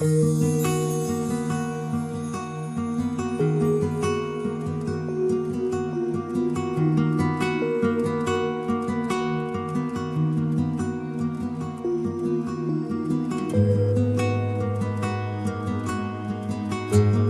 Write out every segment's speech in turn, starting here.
thank mm -hmm. you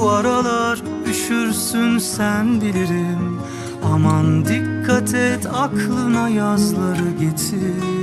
Bu aralar üşürsün sen bilirim. Aman dikkat et aklına yazları getir